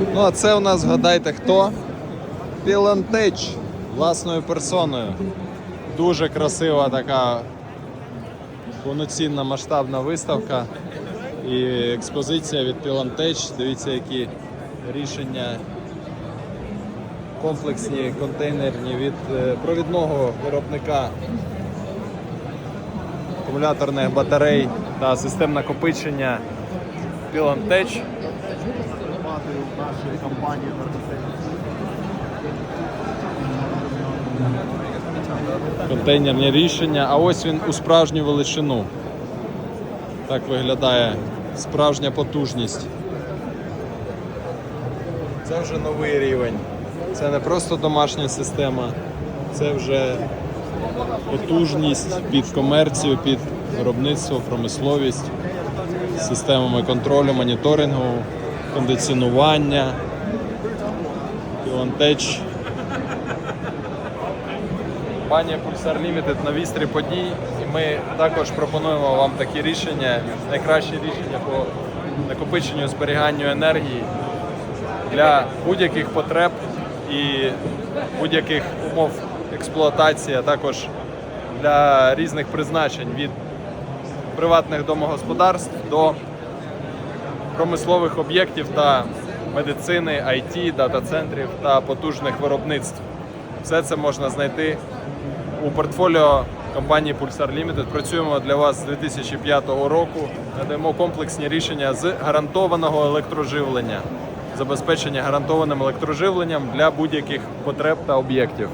Ну а це у нас, гадайте, хто? Пілантеч власною персоною. Дуже красива така повноцінна масштабна виставка і експозиція від Пілантеч. Дивіться, які рішення комплексні, контейнерні від е, провідного виробника акумуляторних батарей та систем накопичення Пілантеч. Нашої компанії контейнерні рішення, а ось він у справжню величину. Так виглядає справжня потужність. Це вже новий рівень. Це не просто домашня система, це вже потужність під комерцію, під виробництво, промисловість, системами контролю, моніторингу, кондиціонування, Пілантеч Компанія Pulsar Limited на вістрі подій. І ми також пропонуємо вам такі рішення, найкращі рішення по накопиченню зберіганню енергії для будь-яких потреб і будь-яких умов експлуатації, а також для різних призначень від приватних домогосподарств до промислових об'єктів та медицини, IT, дата-центрів та потужних виробництв. Все це можна знайти у портфоліо компанії Pulsar Limited. Працюємо для вас з 2005 року. Надаємо комплексні рішення з гарантованого електроживлення, забезпечення гарантованим електроживленням для будь-яких потреб та об'єктів.